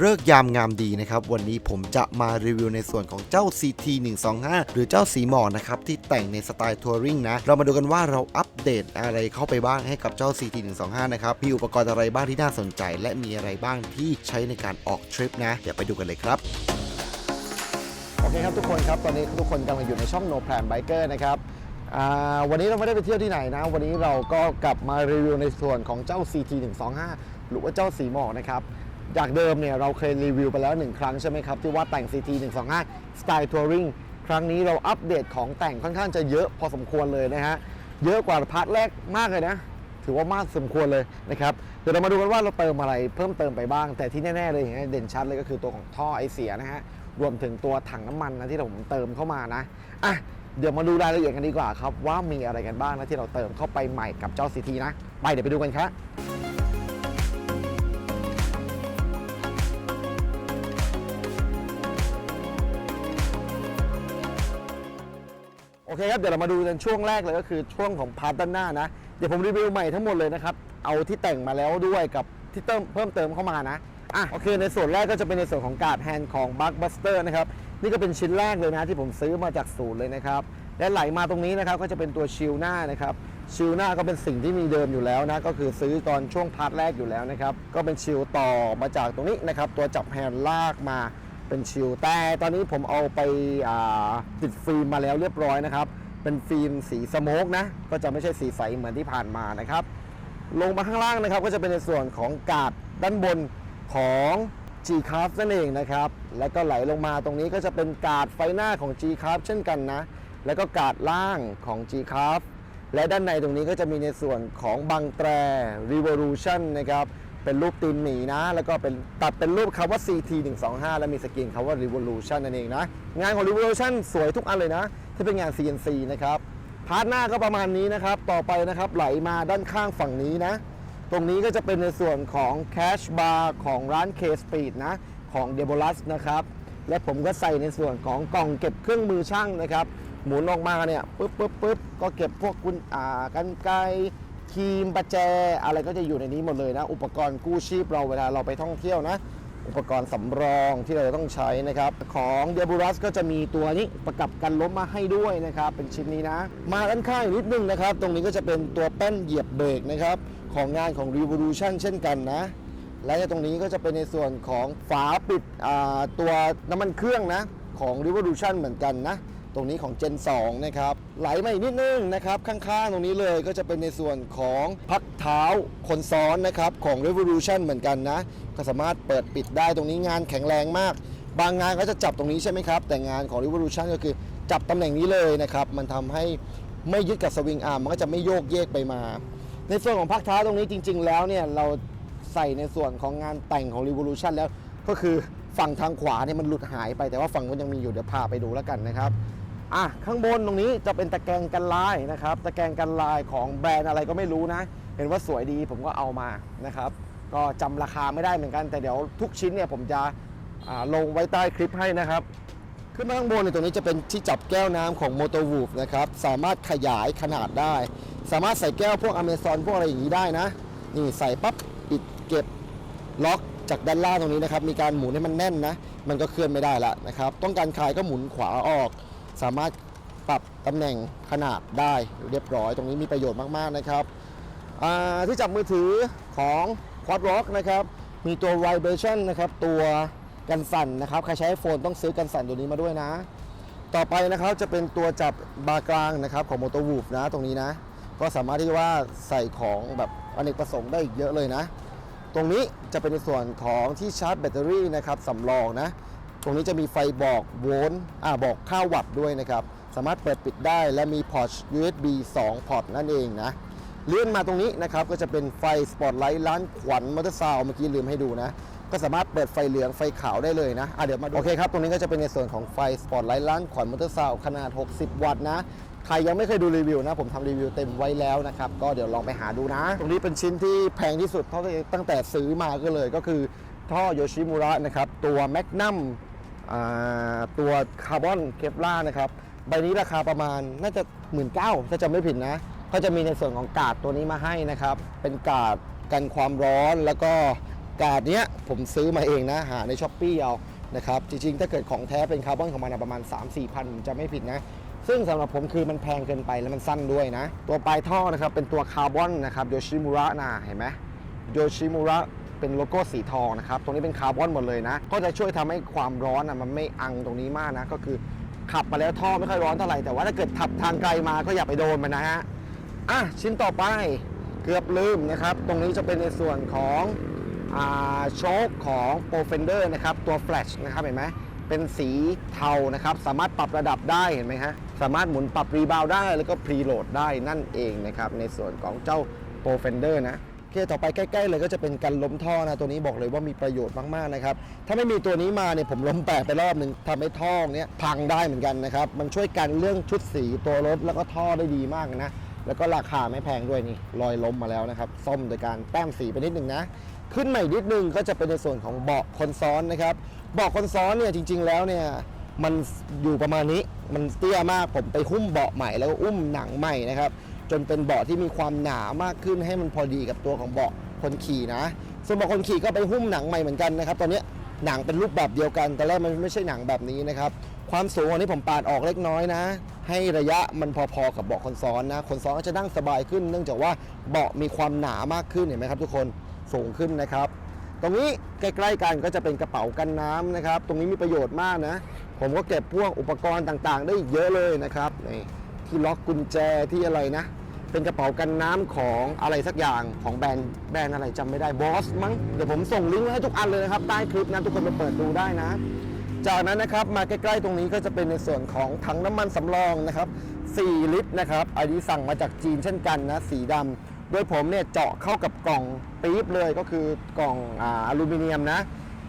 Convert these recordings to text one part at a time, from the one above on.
เลิกยามงามดีนะครับ วันนี้ผมจะมารีวิวในส่วนของเจ้า CT 125หรือเจ้าสีหมอกนะครับ ที่แต่งในสไตล์ทัวริงนะ เรามาดูกันว่าเราอัปเดตอะไรเข้าไปบ้างให้กับเจ้า CT 125นะครับ มีอุปกรณ์อะไรบ้างที่น่าสนใจ และมีอะไรบ้างที่ใช้ในการออกทริปนะเดี๋ยวไปดูกันเลยครับโอเคครับทุกคนครับตอนนี้ทุกคนกำลังอยู่ในช่อง No Plan Biker นะครับวันนี้เราไม่ได้ไปเที่ยวที่ไหนนะ วันนี้เราก็กลับมารีวิวในส่วนของเจ้า CT 125หรือว่าเจ้าสีหมอกนะครับ จากเดิมเนี่ยเราเคยรีวิวไปแล้วหนึ่งครั้งใช่ไหมครับ ที่ว่าแต่ง CT 125 Style Touring ครั้งนี้เราอัปเดตของแต่งค่อนข้างจะเยอะพอสมควรเลยนะฮะ เยอะกว่าพาร์ทแรกมากเลยนะ ถือว่ามากสมควรเลยนะครับ เดี๋ยวเรามาดูกันว่าเราเติมอะไรเพิ่มเติมไปบ้าง แต่ที่แน่ ๆ เลยอย่างเงี้ยเด่นชัดเลยก็คือตัวของท่อไอเสียนะฮะ รวมถึงตัวถังน้ำมันนะที่ผมเติมเข้ามานะ อะ เดี๋ยวมาดูรายละเอียดกันดีกว่าครับว่ามีอะไรกันบ้างนะที่เราเติมเข้าไปใหม่กับเจ้า CT นะ ไปเดี๋ยวไปดูกันครับ อเคครับ เดี๋ยวเรามาดูกันช่วงแรกเลยก็คือช่วงของพาร์ทด้านหน้านะ เดี๋ยวผมรีวิวใหม่ทั้งหมดเลยนะครับ เอาที่แต่งมาแล้วด้วยกับที่เติมเพิ่มเติมเข้ามานะอะโอเค ในส่วนแรกก็จะเป็นในส่วนของการ์ดแฮนด์ของ b u g Buster นะครับ นี่ก็เป็นชิ้นแรกเลยนะที่ผมซื้อมาจากศูนย์เลยนะครับ และไหลมาตรงนี้นะครับก็จะเป็นตัวชิลหน้านะครับชิลหน้าก็เป็นสิ่งที่มีเดิมอยู่แล้วนะ ก็คือซื้อตอนช่วงพาร์ทแรกอยู่แล้วนะครับ ก็เป็นชิลต่อมาจากตรงนี้นะครับ ตัวจับแฮนด์ลากมา เป็นชิลแต่ตอนนี้ผมเอาไปาติดฟิล์มมาแล้วเรียบร้อยนะครับ เป็นฟิล์มสีสโมกนะ ก็จะไม่ใช่สีใสเหมือนที่ผ่านมานะครับ ลงมาข้างล่างนะครับ ก็จะเป็นในส่วนของกาดด้านบนของ G c r a f t นั่นเองนะครับ แล้วก็ไหลลงมาตรงนี้ก็จะเป็นกาดไฟหน้าของ G c r a f t เช่นกันนะ แล้วก็กาดล่างของ G c r a f t และด้านในตรงนี้ก็จะมีในส่วนของบังแตร Revolution นะครับ เป็นรูปตีนหมีนะ แล้วก็เป็นตัดเป็นรูปคำว่า CT 125และมีสกรีนคำว่า Revolution นั่นเองนะ งานของ Revolution สวยทุกอันเลยนะ ที่เป็นงาน CNC นะครับ พาร์ทหน้าก็ประมาณนี้นะครับ ต่อไปนะครับไหลมาด้านข้างฝั่งนี้นะ ตรงนี้ก็จะเป็นในส่วนของ Cash Bar ของร้าน K Speed นะ ของ d e b o l u s นะครับ และผมก็ใส่ในส่วนของกล่องเก็บเครื่องมือช่างนะครับ หมุนออกมาเนี่ยปุ๊บปุ๊บปุ๊บก็เก็บพวกกุญอ่ากันไกร ครีมประแจอะไรก็จะอยู่ในนี้หมดเลยนะ อุปกรณ์กู้ชีพเราเวลาเราไปท่องเที่ยวนะ อุปกรณ์สำรองที่เราจะต้องใช้นะครับ ของเดบูรัสก็จะมีตัวนี้ประกับกันล้มมาให้ด้วยนะครับ เป็นชิ้นนี้นะ มาด้านข้างนิดนึงนะครับ ตรงนี้ก็จะเป็นตัวแป้นเหยียบเบรกนะครับ ของงานของ Revolution เช่นกันนะและตรงนี้ก็จะเป็นในส่วนของฝาปิดตัวน้ำมันเครื่องนะของ Revolution เหมือนกันนะ ตรงนี้ของ Gen 2 นะครับ ไหลมาอีกนิดนึงนะครับ ข้างๆ ตรงนี้เลยก็จะเป็นในส่วนของพักเท้าคนซ้อนนะครับ ของ Revolution เหมือนกันนะ ก็สามารถเปิดปิดได้ตรงนี้งานแข็งแรงมาก บางงานก็จะจับตรงนี้ใช่ไหมครับ แต่งานของ Revolution ก็คือจับตำแหน่งนี้เลยนะครับ มันทำให้ไม่ยึดกับสวิงอาร์มมันก็จะไม่โยกเยกไปมา ในส่วนของพักเท้าตรงนี้จริง ๆ แล้วเนี่ยเราใส่ในส่วนของงานแต่งของ Revolution แล้วก็คือฝั่งทางขวาเนี่ยมันหลุดหายไปแต่ว่าฝั่งนู้นยังมีอยู่เดี๋ยวพาไปดูแล้วกันนะครับ อะข้างบนตรงนี้จะเป็นตะแกรงกันลายนะครับ ตะแกรงกันลายของแบรนด์อะไรก็ไม่รู้นะ เห็นว่าสวยดีผมก็เอามานะครับ ก็จำราคาไม่ได้เหมือนกัน แต่เดี๋ยวทุกชิ้นเนี่ยผมจะลงไว้ใต้คลิปให้นะครับ ขึ้นมาข้างบนเนี่ยตรงนี้จะเป็นที่จับแก้วน้ำของ m o t o w o o f นะครับ สามารถขยายขนาดได้ สามารถใส่แก้วพวกอเมซอนพวกอะไรอย่างนี้ได้นะนี่ใส่ปั๊บปิดเก็บล็อกจากด้านล่างตรงนี้นะครับ มีการหมุนให้มันแน่นนะ มันก็เคลื่อนไม่ได้ละนะครับ ต้องการคลายก็หมุนขวาออก สามารถปรับตำแหน่งขนาดได้เรียบร้อย ตรงนี้มีประโยชน์มาก ๆ นะครับที่จับมือถือของ Quad Rock นะครับมีตัว Vibration นะครับตัวกันสั่นนะครับใครใช้ iPhone ต้องซื้อกันสั่นตัวนี้มาด้วยนะ ต่อไปนะครับจะเป็นตัวจับบาร์กลางนะครับของ m o t o w o o f นะตรงนี้นะ ก็สามารถที่ว่าใส่ของแบบอเนกประสงค์ได้อีกเยอะเลยนะ ตรงนี้จะเป็นในส่วนของที่ชาร์จแบตเตอรี่นะครับสำรองนะ ตรงนี้จะมีไฟบอกโวลต์อ่าบอกค่าวัตต์ด้วยนะครับ สามารถเปิดปิดได้และมีพอร์ต USB 2 พอร์ตนั่นเองนะ เลื่อนมาตรงนี้นะครับ ก็จะเป็นไฟสปอตไลท์ร้านขวัญมอเตอร์ซาวเมื่อกี้ลืมให้ดูนะ ก็สามารถเปิดไฟเหลืองไฟขาวได้เลยนะอะเดี๋ยวมาดูโอเคครับ ตรงนี้ก็จะเป็นในส่วนของไฟสปอตไลท์ร้านขวัญมอเตอร์ซาวขนาด 60 วัตต์นะใครยังไม่เคยดูรีวิวนะ ผมทำรีวิวเต็มไว้แล้วนะครับ ก็เดี๋ยวลองไปหาดูนะ ตรงนี้เป็นชิ้นที่แพงที่สุดเท่าที่ตั้งแต่ซื้อมาก็เลยก็คือท่อโยชิมุระนะครับ ตัวแมกนัมอ่า ตัวคาร์บอนเคปล่านะครับใบนี้ราคาประมาณน่าจะ 1 9ื่นถ้าจำไม่ผิดนะ ก็จะมีในส่วนของกาดตัวนี้มาให้นะครับ เป็นกาดกันความร้อนแล้วก็กาดเนี้ยผมซื้อมาเองนะหาในช้อปปี้เอานะครับจริงๆ ถ้าเกิดของแท้เป็นคาร์บอนของมันอะประมาณ 3-4พันจะไม่ผิดนะ ซึ่งสำหรับผมคือมันแพงเกินไปแล้วมันสั้นด้วยนะ ตัวปลายท่อนะครับเป็นตัวคาร์บอนนะครับโยชิมุระนะเห็นไหมโยชิมุระ เป็นโลโก้สีทองนะครับ ตรงนี้เป็นคาร์บอนหมดเลยนะ ก็จะช่วยทำให้ความร้อนอะมันไม่อังตรงนี้มากนะ ก็คือขับมาแล้วท่อไม่ค่อยร้อนเท่าไหร่ แต่ว่าถ้าเกิดขับทางไกลมาก็อย่าไปโดนมันนะฮะ อะชิ้นต่อไปเกือบลืมนะครับ ตรงนี้จะเป็นในส่วนของโชคของ Pro Fender นะครับ ตัว Flash นะครับเห็นไหมเป็นสีเทานะครับ สามารถปรับระดับได้เห็นไหมฮะ สามารถหมุนปรับรีบาวได้แล้วก็พรีโหลดได้นั่นเองนะครับ ในส่วนของเจ้า Pro Fender นะ เคต่อไปใกล้ๆเลยก็จะเป็นการล้มท่อนะตัวนี้บอกเลยว่ามีประโยชน์มากๆนะครับถ้าไม่มีตัวนี้มาเนี่ยผมล้มแปะไปรอบหนึ่งทำให้ท่อเนี้ยพังได้เหมือนกันนะครับมันช่วยกันเรื่องชุดสีตัวรถแล้วก็ท่อได้ดีมากนะแล้วก็ราคาไม่แพงด้วยนี่รอยล้มมาแล้วนะครับซ่อมโดยการแต้มสีไปนิดหนึ่งนะขึ้นใหม่นิดนึงก็จะเป็นในส่วนของเบาะคนซ้อนนะครับเบาะคนซ้อนเนี่ยจริง ๆ แล้วเนี่ยมันอยู่ประมาณนี้มันเตี้ยมากผมไปหุ้มเบาะใหม่แล้วก็อุ้มหนังใหม่นะครับ จนเป็นเบาะที่มีความหนามากขึ้นให้มันพอดีกับตัวของเบาะคนขี่นะ ส่วนเบาะคนขี่ก็ไปหุ้มหนังใหม่เหมือนกันนะครับ ตอนนี้หนังเป็นรูปแบบเดียวกัน แต่แรกมันไม่ใช่หนังแบบนี้นะครับ ความสูงอันนี้ผมปาดออกเล็กน้อยนะ ให้ระยะมันพอๆกับเบาะคนซ้อนนะ คนซ้อนก็จะนั่งสบายขึ้น เนื่องจากว่าเบาะมีความหนามากขึ้นเห็นไหมครับ ทุกคนสูงขึ้นนะครับ ตรงนี้ใกล้ๆกันก็จะเป็นกระเป๋ากันน้ำนะครับ ตรงนี้มีประโยชน์มากนะ ผมก็เก็บพวกอุปกรณ์ต่างๆ ได้อีกเยอะเลยนะครับนี่ที่ล็อกกุญแจที่อะไรนะ เป็นกระเป๋ากันน้ำของอะไรสักอย่างของแบรนด์แบรนด์อะไรจำไม่ได้บอสมั้งเดี๋ยวผมส่งลิงก์ไว้ให้ทุกอันเลยนะครับใต้คลิปนะทุกคนไปเปิดดูได้นะ จากนั้นนะครับมาใกล้ๆตรงนี้ก็จะเป็นในส่วนของถังน้ำมันสำรองนะครับ 4 ลิตรนะครับอันนี้สั่งมาจากจีนเช่นกันนะสีดำโดยผมเนี่ยเจาะเข้ากับกล่องปี๊บเลยก็คือกล่องออลูมิเนียมนะ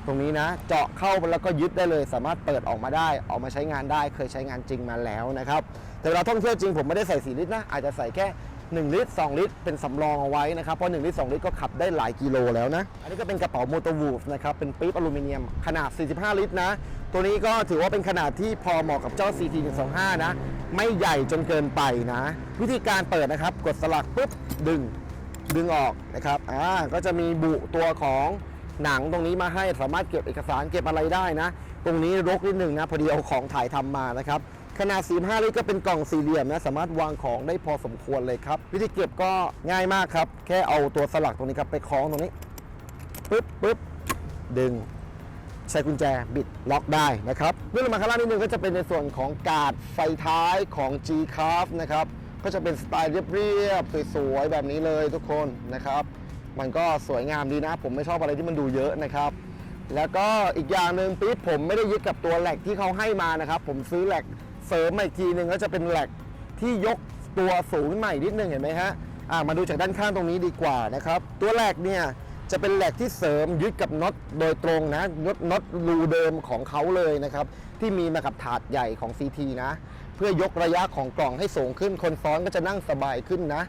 ตรงนี้นะเจาะเข้าแล้วก็ยึดได้เลย สามารถเปิดออกมาได้ออกมาใช้งานได้ เคยใช้งานจริงมาแล้วนะครับ แต่เวลาท่องเที่ยวจริงผมไม่ได้ใส่4ลิตรนะ อาจจะใส่แค่ 1 ลิตร 2 ลิตร เป็นสำรองเอาไว้นะครับ เพราะ 1 ลิตร 2 ลิตรก็ขับได้หลายกิโลแล้วนะ อันนี้ก็เป็นกระเป๋าโมโตวูฟนะครับ เป็นปี๊บอลูมิเนียมขนาด 45 ลิตรนะ ตัวนี้ก็ถือว่าเป็นขนาดที่พอเหมาะกับเจ้า CT 125นะ ไม่ใหญ่จนเกินไปนะ วิธีการเปิดนะครับ กดสลักปุ๊บ ดึง ดึงออกนะครับ อ่า ก็จะมีบุตัวของหนังตรงนี้มาให้สามารถเก็บเอกสารเก็บอะไรได้นะ ตรงนี้รกนิดหนึ่งนะ พอดีเอาของถ่ายทำมานะครับ ขนาด 45 ลิตรก็เป็นกล่องสี่เหลี่ยมนะ สามารถวางของได้พอสมควรเลยครับ วิธีเก็บก็ง่ายมากครับ แค่เอาตัวสลักตรงนี้ครับ ไปคล้องตรงนี้ปึ๊บปึ๊บดึง ใช้กุญแจบิดล็อกได้นะครับเลื่อนลงมาข้างล่างนิดนึงก็จะเป็นในส่วนของกาดไฟท้ายของ G c r a f นะครับก็จะเป็นสไตล์เรียบๆสวยๆแบบนี้เลยทุกคนนะครับมันก็สวยงามดีนะ ผมไม่ชอบอะไรที่มันดูเยอะนะครับ แล้วก็อีกอย่างหนึ่งปี๊บผมไม่ได้ยึดกับตัวแหลกที่เขาให้มานะครับ ผมซื้อแหลก เสริมมาอีกทีหนึ่งก็จะเป็นแหลกที่ยกตัวสูงขึ้นมาอีกนิดนึงเห็นไหมฮะอ่ามาดูจากด้านข้างตรงนี้ดีกว่านะครับ ตัวแหลกเนี่ยจะเป็นแหลกที่เสริมยึดกับน็อตโดยตรงนะน็อตน็อตรูเดิมของเขาเลยนะครับ ที่มีมากับถาดใหญ่ของ CT นะ เพื่อยกระยะของกล่องให้สูงขึ้น คนซ้อนก็จะนั่งสบายขึ้นนะ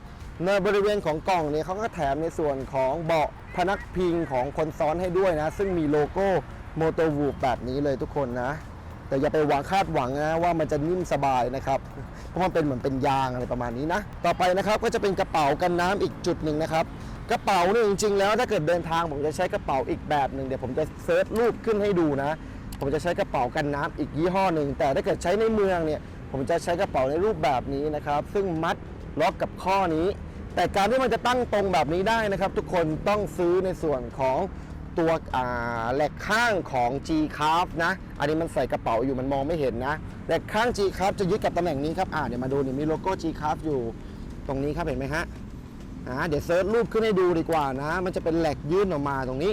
ในบริเวณของกล่องเนี่ยเขาก็แถมในส่วนของเบาะพนักพิงของคนซ้อนให้ด้วยนะ ซึ่งมีโลโก้โมโตวูบแบบนี้เลยทุกคนนะ แต่อย่าไปหวังคาดหวังนะว่ามันจะนิ่มสบายนะครับ เพราะมันเป็นเหมือนเป็นยางอะไรประมาณนี้นะ ต่อไปนะครับก็จะเป็นกระเป๋ากันน้ำอีกจุดหนึ่งนะครับกระเป๋าเนี่ยจริงๆแล้วถ้าเกิดเดินทางผมจะใช้กระเป๋าอีกแบบหนึ่งเดี๋ยวผมจะเซิร์ชรูปขึ้นให้ดูนะ ผมจะใช้กระเป๋ากันน้ำอีกยี่ห้อหนึ่งแต่ถ้าเกิดใช้ในเมืองเนี่ยผมจะใช้กระเป๋าในรูปแบบนี้นะครับ ซึ่งมัดล็อกกับข้อนี้ แต่การที่มันจะตั้งตรงแบบนี้ได้นะครับ ทุกคนต้องซื้อในส่วนของ ตัวแหลกข้างของ G c r a f t นะ อันนี้มันใส่กระเป๋าอยู่มันมองไม่เห็นนะแหลกข้าง G c r a f t จะยึดกับตำแหน่งนี้ครับอ่าเดี๋ยวมาดูนี่มีโลโก้ G c r a f t อยู่ตรงนี้ครับเห็นไหมฮะอ่าเดี๋ยวเซิร์ชรูปขึ้นให้ดูดีกว่านะ มันจะเป็นแหลกยื่นออกมาตรงนี้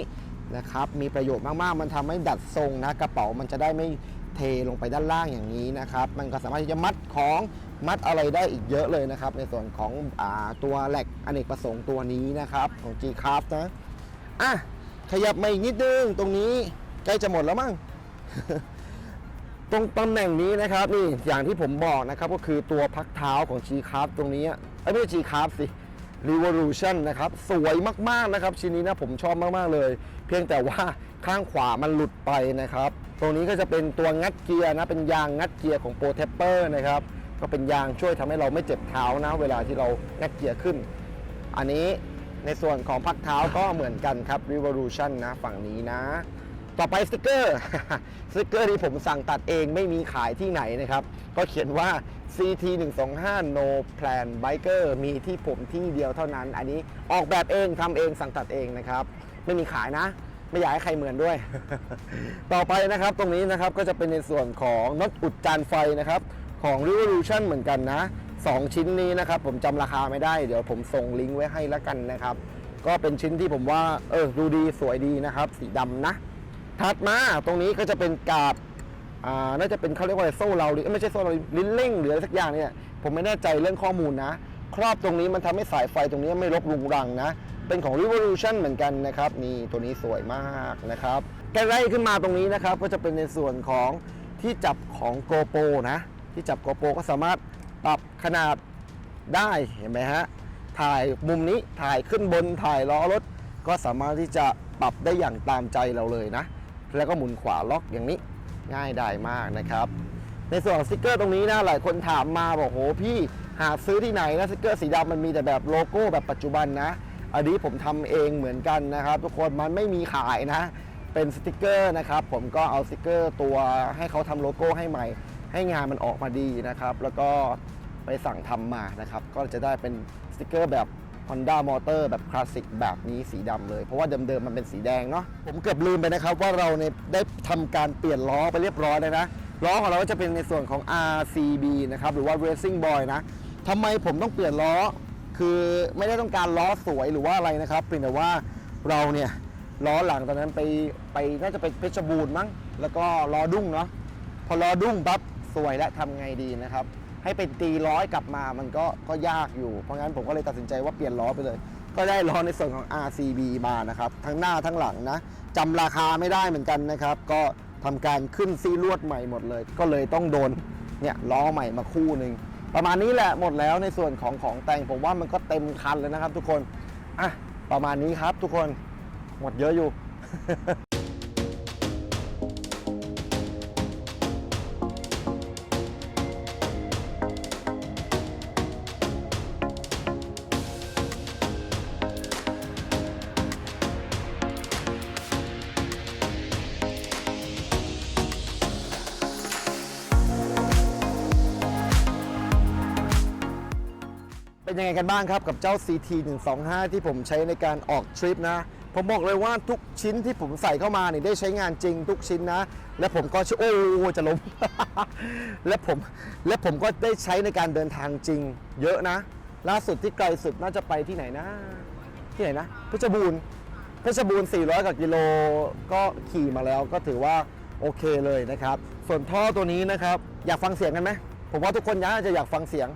นะครับมีประโยชน์มากๆ มันทำให้ดัดทรงนะ กระเป๋ามันจะได้ไม่เทลงไปด้านล่างอย่างนี้นะครับ มันก็สามารถที่จะมัดของมัดอะไรได้อีกเยอะเลยนะครับ ในส่วนของอตัวแหลกอเนกประสงค์ตัวนี้นะครับ ของ G Craft นะอะ ขยับมาอีกนิดนึง ตรงนี้ใกล้จะหมดแล้วมั้งตรงตำแหน่งนี้นะครับนี่อย่างที่ผมบอกนะครับก็คือตัวพักเท้าของ G Craft ตรงนี้เอ้ไม่ใช่ G Craft สิ Revolution นะครับ สวยมากๆนะครับชิ้นนี้นะผมชอบมากๆเลย เพียงแต่ว่าข้างขวามันหลุดไปนะครับ ตรงนี้ก็จะเป็นตัวงัดเกียร์นะ เป็นยางงัดเกียร์ของ Pro t e p p e r นะครับ ก็เป็นยางช่วยทำให้เราไม่เจ็บเท้านะ เวลาที่เรางัดเกียร์ขึ้น อันนี้ ในส่วนของพักเท้าก็เหมือนกันครับ Revolution นะฝั่งนี้นะ ต่อไปสติกเกอร์สติกเกอร์ที่ผมสั่งตัดเองไม่มีขายที่ไหนนะครับ ก็เขียนว่า CT 1 2 5 No Plan Biker มีที่ผมที่เดียวเท่านั้น อันนี้ออกแบบเองทำเองสั่งตัดเองนะครับ ไม่มีขายนะไม่อยากให้ใครเหมือนด้วย ต่อไปนะครับตรงนี้นะครับก็จะเป็นในส่วนของน็อตอุดจานไฟนะครับ ของ Revolution เหมือนกันนะ 2 ชิ้นนี้นะครับผมจำราคาไม่ได้เดี๋ยวผมส่งลิงก์ไว้ให้แล้วกันนะครับ ก็เป็นชิ้นที่ผมว่าเออดูดีสวยดีนะครับ สีดำนะถัดมาตรงนี้ก็จะเป็นกาบอ่าน่าจะเป็นเขาเรียกว่าโซ่เราหรือไม่ใช่โซ่เราลิ้นเร่งหรืออะไรสักอย่างเนี่ยผมไม่แน่ใจเรื่องข้อมูลนะ ครอบตรงนี้มันทำให้สายไฟตรงนี้ไม่รกรุงรังนะ เป็นของ Revolution เหมือนกันนะครับ นี่ตัวนี้สวยมากนะครับแกไล่ขึ้นมาตรงนี้นะครับ ก็จะเป็นในส่วนของที่จับของ GoPro นะ ที่จับ GoPro ก็สามารถ ปรับขนาดได้เห็นไหมฮะถ่ายมุมนี้ถ่ายขึ้นบนถ่ายล้อรถ ก็สามารถที่จะปรับได้อย่างตามใจเราเลยนะ แล้วก็หมุนขวาล็อกอย่างนี้ง่ายได้มากนะครับ ในส่วนของสติกเกอร์ตรงนี้นะหลายคนถามมาบอกโหพี่หาซื้อที่ไหนนะสติกเกอร์สีดำมันมีแต่แบบโลโก้แบบปัจจุบันนะอันนี้ผมทำเองเหมือนกันนะครับ ทุกคนมันไม่มีขายนะ เป็นสติกเกอร์นะครับ ผมก็เอาสติกเกอร์ตัวให้เขาทำโลโก้ให้ใหม่ ให้งานมันออกมาดีนะครับ แล้วก็ ไปสั่งทำมานะครับ ก็จะได้เป็นสติกเกอร์แบบ Honda Motor แบบคลาสสิกแบบนี้สีดำเลย เพราะว่าเดิมๆมันเป็นสีแดงเนาะผมเกือบลืมไปนะครับ ว่าเราเนี่ยได้ทำการเปลี่ยนล้อไปเรียบร้อยเลยนะล้อของเราก็จะเป็นในส่วนของ RCB นะครับหรือว่า Racing Boy นะทำไมผมต้องเปลี่ยนล้อ คือไม่ได้ต้องการล้อสวยหรือว่าอะไรนะครับเพียงแต่ว่าเราเนี่ยล้อหลังตอนนั้นไปไปน่าจะไปเพชรบูรณ์มั้ง แล้วก็ล้อดุ้งเนาะพอล้อดุ้งปั๊บสวยและทำไงดีนะครับ ให้เป็นตีร้อยกลับมามันก็ก็ยากอยู่ เพราะงั้นผมก็เลยตัดสินใจว่าเปลี่ยนล้อไปเลย ก็ได้ล้อในส่วนของ RCB มานะครับ ทั้งหน้าทั้งหลังนะจำราคาไม่ได้เหมือนกันนะครับ ก็ทำการขึ้นซีลวดใหม่หมดเลย ก็เลยต้องโดนเนี่ยล้อใหม่มาคู่หนึ่งประมาณนี้แหละหมดแล้วในส่วนของของแต่งผมว่ามันก็เต็มคันเลยนะครับ ทุกคนอะประมาณนี้ครับทุกคนหมดเยอะอยู่ เป็นยังไงกันบ้างครับกับเจ้า CT 125ที่ผมใช้ในการออกทริปนะ ผมบอกเลยว่าทุกชิ้นที่ผมใส่เข้ามาเนี่ยได้ใช้งานจริงทุกชิ้นนะ และผมก็โอ้จะล้ม และผมและผมก็ได้ใช้ในการเดินทางจริง เยอะนะ ล่าสุดที่ไกลสุดน่าจะไปที่ไหนนะ ที่ไหนนะเพชรบูรณ์เพชรบูรณ์ 400กว่ากิโลก็ขี่มาแล้วก็ถือว่าโอเคเลยนะครับ ส่วนท่อตัวนี้นะครับ อยากฟังเสียงกันไหมผมว่าทุกคนน่าจะอยากฟังเสียง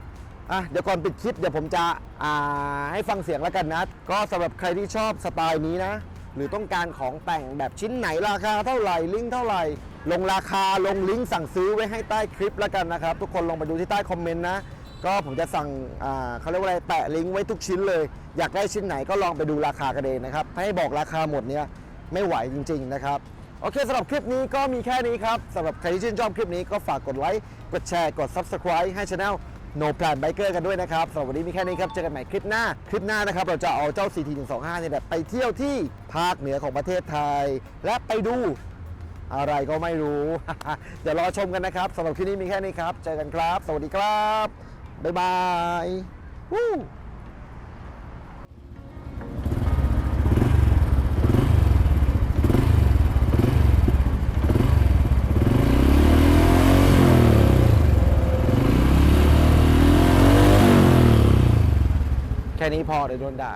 อะเดี๋ยวก่อนปิดคลิปเดี๋ยวผมจะอ่าให้ฟังเสียงแล้วกันนะ ก็สำหรับใครที่ชอบสไตล์นี้นะ หรือต้องการของแต่งแบบชิ้นไหนราคาเท่าไหร่ลิงก์เท่าไหร่ ลงราคาลงลิงก์สั่งซื้อไว้ให้ใต้คลิปแล้วกันนะครับ ทุกคนลองไปดูที่ใต้คอมเมนต์นะก็ผมจะสั่งอ่าเขาเรียกว่าอะไรแปะลิงก์ไว้ทุกชิ้นเลย อยากได้ชิ้นไหนก็ลองไปดูราคากันเองนะครับถ้าให้บอกราคาหมดเนี้ยไม่ไหวจริง ๆ นะครับ โอเคสำหรับคลิปนี้ก็มีแค่นี้ครับสำหรับใครที่ชื่นชอบคลิปนี้ก็ฝากกดไลค์กดแชร์กด Subscribe ให้ช anel โนแพลนไบเกอร์กันด้วยนะครับสำหรับวันนี้มีแค่นี้ครับ เจอกันใหม่คลิปหน้า คลิปหน้านะครับ เราจะเอาเจ้า CT 1 2 5 เนี่ยแบบไปเที่ยวที่ภาคเหนือของประเทศไทย และไปดูอะไรก็ไม่รู้ เดี๋ยวรอชมกันนะครับสำหรับคลิปนี้มีแค่นี้ครับ เจอกันครับ สวัสดีครับ บ๊ายบาย นี้พอเดี๋ยวโดนด่า